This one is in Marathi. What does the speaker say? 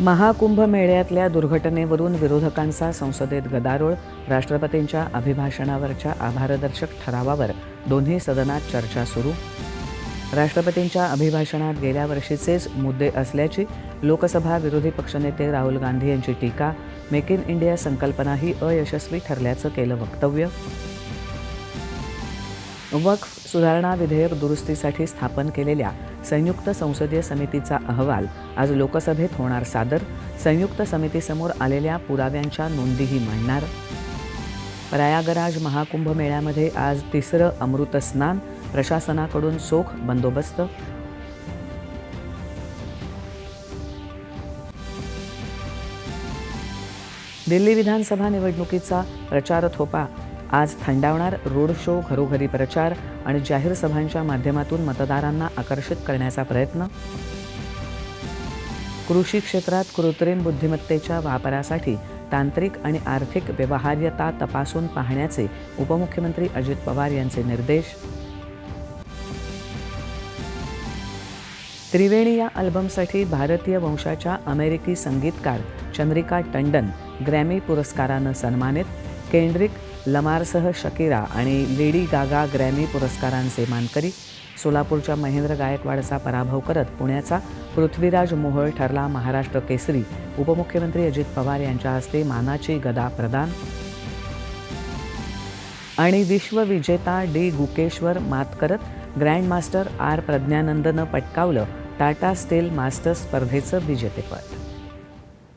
महाकुंभ मेळ्यातल्या दुर्घटनेवरून विरोधकांचा संसदेत गदारोळ राष्ट्रपतींच्या अभिभाषणावरच्या आभारदर्शक ठरावावर दोन्ही सदनात चर्चा सुरू. राष्ट्रपतींच्या अभिभाषणात गेल्या वर्षीचेच मुद्दे असल्याची लोकसभा विरोधी पक्षनेते राहुल गांधी यांची टीका मेक इन इंडिया संकल्पना ही अयशस्वी ठरल्याचं केलं वक्तव्य. वक्फ सुधारणा विधेयक दुरुस्तीसाठी स्थापन केलेल्या संयुक्त संसदीय समितीचा अहवाल आज लोकसभेत होणार सादर. संयुक्त समितीसमोर आलेल्या पुराव्यांच्या नोंदीही मांडणार. प्रयागराज महाकुंभ मेळ्यामध्ये आज तिसरं अमृत स्नान प्रशासनाकडून चोख बंदोबस्त. दिल्ली विधानसभा निवडणुकीचा प्रचार थोपा आज थंडावणार रोड शो घरोघरी प्रचार आणि जाहीर सभांच्या माध्यमातून मतदारांना आकर्षित करण्याचा प्रयत्न? कृषी क्षेत्रात कृत्रिम बुद्धिमत्तेच्या वापरासाठी तांत्रिक आणि आर्थिक व्यवहार्यता तपासून पाहण्याचे उपमुख्यमंत्री अजित पवार यांचे निर्देश? त्रिवेणी या अल्बमसाठी भारतीय वंशाच्या अमेरिकी संगीतकार चंद्रिका टंडन ग्रॅमी पुरस्कारानं सन्मानित केंड्रिक लमारसह शकीरा आणि लेडी गागा ग्रॅमी पुरस्कारांचे मानकरी सोलापूरच्या महेंद्र गायकवाडचा पराभव करत पुण्याचा पृथ्वीराज मोहोळ ठरला महाराष्ट्र केसरी. उपमुख्यमंत्री अजित पवार यांच्या हस्ते मानाची गदा प्रदान. आणि विश्वविजेता डी गुकेश्वर मात करत ग्रँडमास्टर आर प्रज्ञानंदनं पटकावलं टाटा स्टील मास्टर्स स्पर्धेचं विजेतेपद.